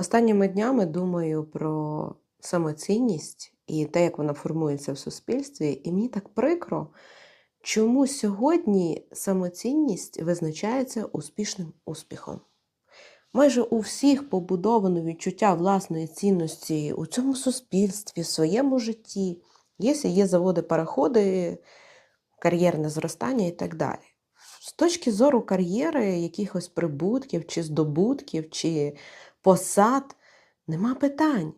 Останніми днями думаю про самоцінність і те, як вона формується в суспільстві, і мені так прикро, чому сьогодні самоцінність визначається успішним успіхом. Майже у всіх побудовано відчуття власної цінності у цьому суспільстві, в своєму житті. Є, є заводи, пароходи, кар'єрне зростання і так далі. З точки зору кар'єри, якихось прибутків, чи здобутків, чи посад, нема питань.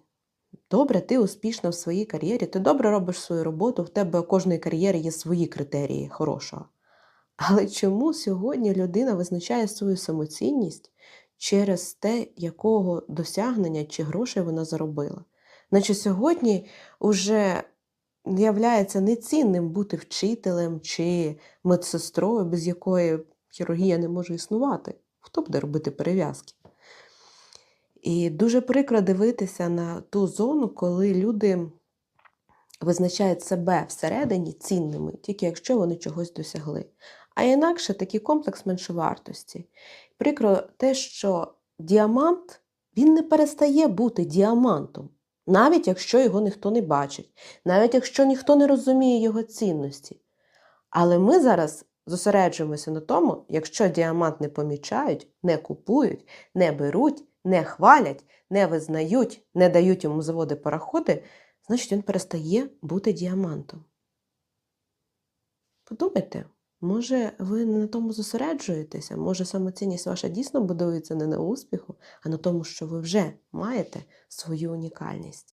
Добре, ти успішна в своїй кар'єрі, ти добре робиш свою роботу, в тебе у кожної кар'єри є свої критерії хорошого. Але чому сьогодні людина визначає свою самоцінність через те, якого досягнення чи грошей вона заробила? Наче сьогодні вже являється нецінним бути вчителем чи медсестрою, без якої хірургія не може існувати. Хто буде робити перев'язки? І дуже прикро дивитися на ту зону, коли люди визначають себе всередині цінними, тільки якщо вони чогось досягли. А інакше такий комплекс меншовартості. Прикро те, що діамант він не перестає бути діамантом, навіть якщо його ніхто не бачить, навіть якщо ніхто не розуміє його цінності. Але ми зараз зосереджуємося на тому, якщо діамант не помічають, не купують, не беруть, не хвалять, не визнають, не дають йому заводи пароходи, значить він перестає бути діамантом. Подумайте, може, ви не на тому зосереджуєтеся, може самоцінність ваша дійсно будується не на успіху, а на тому, що ви вже маєте свою унікальність.